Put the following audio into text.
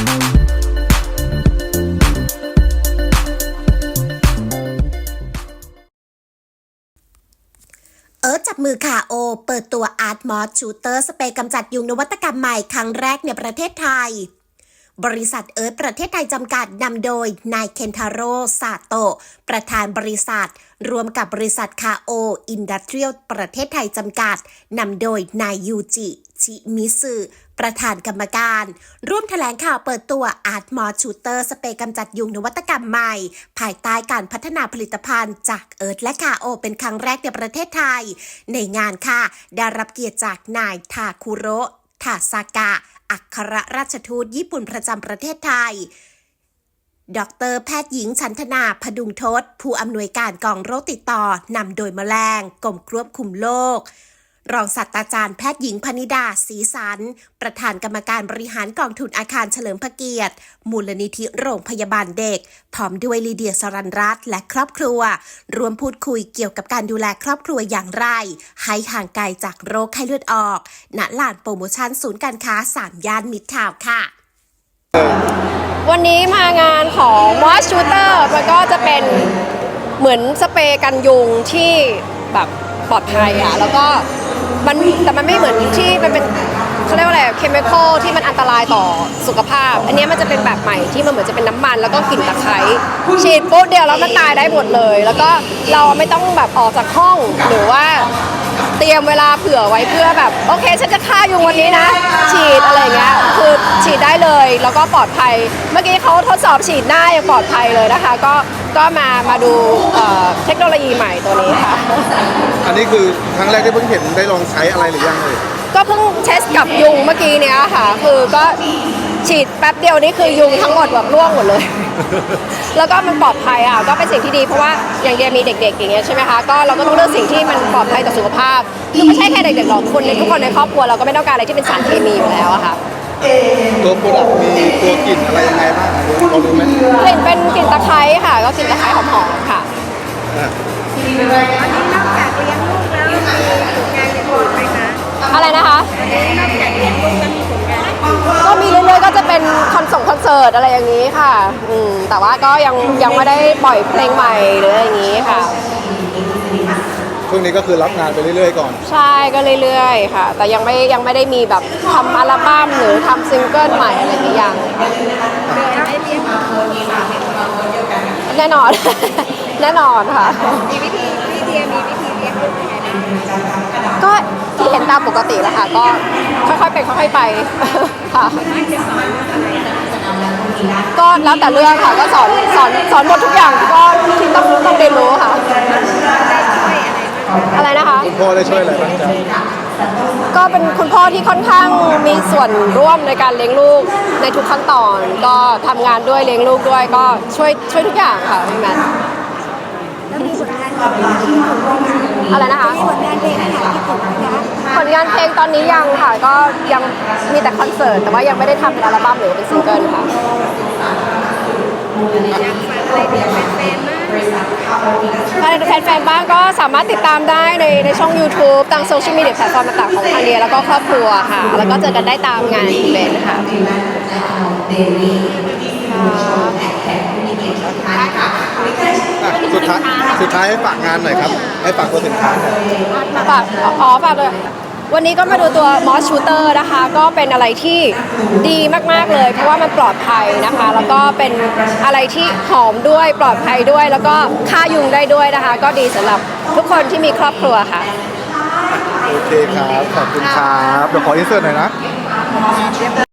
เอิร์ธจับมือค่ะโอ เปิดตัว Art Moss Shooter สเปรย์กำจัดยุงนวัตกรรมใหม่ครั้งแรกในประเทศไทย บริษัทเอิร์ธประเทศไทยจำกัดนำโดย นายเคนทาโร่ซาโตะ ประธานบริษัท รวมกับบริษัทคาโอ อินดัสเทรียลประเทศไทยจำกัดนำโดย นายยูจิ ชิมิสึประธานกรรมการ ร่วมแถลงข่าวเปิดตัว Art Moss Shooter สเปรย์กำจัดยุงนวัตกรรมใหม่ ภายใต้การพัฒนาผลิตภัณฑ์จากเอิร์ธและคาโอ เป็นครั้งแรกในประเทศไทย ในงานค่ะ ได้รับเกียรติจากนายทาคุโรทาซากะ อัครราชทูตญี่ปุ่นประจำประเทศไทย ดรแพทย์หญิงชันธนาพดุงทศ ผู้อำนวยการกองโรคติดต่อนำโดยแมลงกรมควบคุมโรค รองศาสตราจารย์แพทย์หญิงพนิดาศรีสัน ประธานกรรมการบริหารกองทุนอาคารเฉลิมพระเกียรติ มูลนิธิโรงพยาบาลเด็ก พร้อมด้วยลีเดียสรันรัตน์และครอบครัว รวมพูดคุยเกี่ยวกับการดูแลครอบครัวอย่างไร ให้ห่างไกลจากโรคไข้เลือดออก ณ ลานโปรโมชั่นศูนย์การค้า3ย่านมิตรทาวน์ค่ะ วันนี้มางานของ m o s Shooter มันก็จะเป็นเหมือนสเปรย์กันยุงที่แบบปลอดภัยอะแล้วก็ มันแต่มันไม่เหมือนที่มันเป็นเขาเรียกว่าอะไรเคมีคอลที่มันอันตรายต่อสุขภาพ อันนี้มันจะเป็นแบบใหม่ที่มันเหมือนจะเป็นน้ำมัน แล้วก็กลิ่นตะไคร้ฉีดปุ๊บเดียวแล้วมันตายได้หมดเลย แล้วก็เราไม่ต้องแบบออกจากห้องหรือว่าเตรียมเวลาเผื่อไว้เพื่อแบบโอเคฉันจะฆ่ายุงวันนี้นะ ฉีดอะไรเงี้ยคือฉีดได้เลยแล้วก็ปลอดภัย เมื่อกี้เขาทดสอบฉีดหน้ายังปลอดภัยเลยนะคะ ก็ ก็มามาดูเอ่อเทคโนโลยีใหม่ตัวนี้ค่ะ อันนี้คือครั้งแรกที่เพิ่งเห็นได้ลองใช้อะไรหรือยังเลยก็เพิ่งเทสกับยุงเมื่อกี้เนี้ยค่ะ คือก็ฉีดแป๊บเดียวนี่คือยุงทั้งหมดแบบร่วงหมดเลย แล้วก็มันปลอดภัยอะก็เป็นสิ่งที่ดีเพราะว่าอย่างเดียมีเด็ก ๆ อย่างเงี้ยใช่ไหมคะก็เราก็ต้องเลือกสิ่งที่มันปลอดภัยต่อสุขภาพคือไม่ใช่แค่เด็กๆหรอกคนในทุกคนในครอบครัวเราก็ไม่ต้องการอะไรที่เป็นสารเคมีอยู่แล้วอะค่ะ ตัวโปรดักต์มี ตัวกลิ่นอะไรยังไงบ้างเรารู้ไหมกลิ่นเป็นกลิ่นตะไคร้ค่ะ ก็กลิ่นตะไคร้หอมๆค่ะ อะนอกจากเลี้ยงลูกแล้วมีผลงานอย่างอื่นไหมคะอะไรนะคะนอกจากเลี้ยงลูกแล้วมีผลงานอื่นก็มีเรื่อยๆก็จะเป็นคอนเสิร์ตคอนเสิร์ตอะไรอย่างนี้ค่ะ อืมแต่ว่าก็ยังยังไม่ได้ปล่อยเพลงใหม่หรืออะไรอย่างนี้ค่ะ ช่วงนี้ก็คือรับงานไปเรื่อยๆก่อน ใช่ก็เรื่อยๆค่ะ แต่ยังไม่ยังไม่ได้มีแบบทำอัลบั้มหรือทำซิงเกิลใหม่อะไรอย่างนี้ยังได้เลี้ยงลูกแน่นอน แน่นอนค่ะ มีวิธีพี่เดียมีวิธีเลี้ยงลูกยังไงบ้างก็ที่เห็นตามปกติแหละค่ะ ก็ค่อยๆเป็นค่อยๆไปค่ะ ก็แล้วแต่เรื่องค่ะก็สอนสอนสอนหมดทุกอย่างก็ที่ต้องต้องเรียนรู้ค่ะ อะไรนะคะ คุณพ่อได้ช่วยอะไรบ้างจ๊ะก็เป็นคุณพ่อที่ค่อนข้างมีส่วนร่วมในการเลี้ยงลูกในทุกขั้นตอน ก็ทำงานด้วยเลี้ยงลูกด้วยก็ช่วยช่วยทุกอย่างค่ะพี่แมทแล้วมีผลงานเพลงที่ถูกต้องอะไรนะคะมีผลงานเพลงที่ถ่ายที่ถูกนะคะผลงานเพลงตอนนี้ยังค่ะก็ยังมีแต่คอนเสิร์ตแต่ว่ายังไม่ได้ทำเป็นอัลบั้มหรือเป็นซิงเกิลค่ะอยากฟังอะไรเดียแฟนๆมากถ้า แฟนๆบ้างก็สามารถติดตามได้ในในช่อง YouTube ทางโซเชียลมีเดียแพลตฟอร์มต่างๆของทางเดียแล้วก็ครอบครัวค่ะ แล้วก็เจอกันได้ตามงานอีเวนต์ค่ะอะสุดท้ายสุดท้ายให้ฝากงานหน่อยครับ ให้ฝากตัวสินค้าหน่อย ฝากอ๋อฝากเลย วันนี้ก็มาดูตัวมอสชูเตอร์นะคะ ก็เป็นอะไรที่ดีมากๆเลย เพราะว่ามันปลอดภัยนะคะ แล้วก็เป็นอะไรที่หอมด้วยปลอดภัยด้วย แล้วก็ฆ่ายุงได้ด้วยนะคะ ก็ดีสำหรับทุกคนที่มีครอบครัวค่ะ โอเคครับ ขอบคุณครับ เดี๋ยวขออินเสิร์ตหน่อยนะ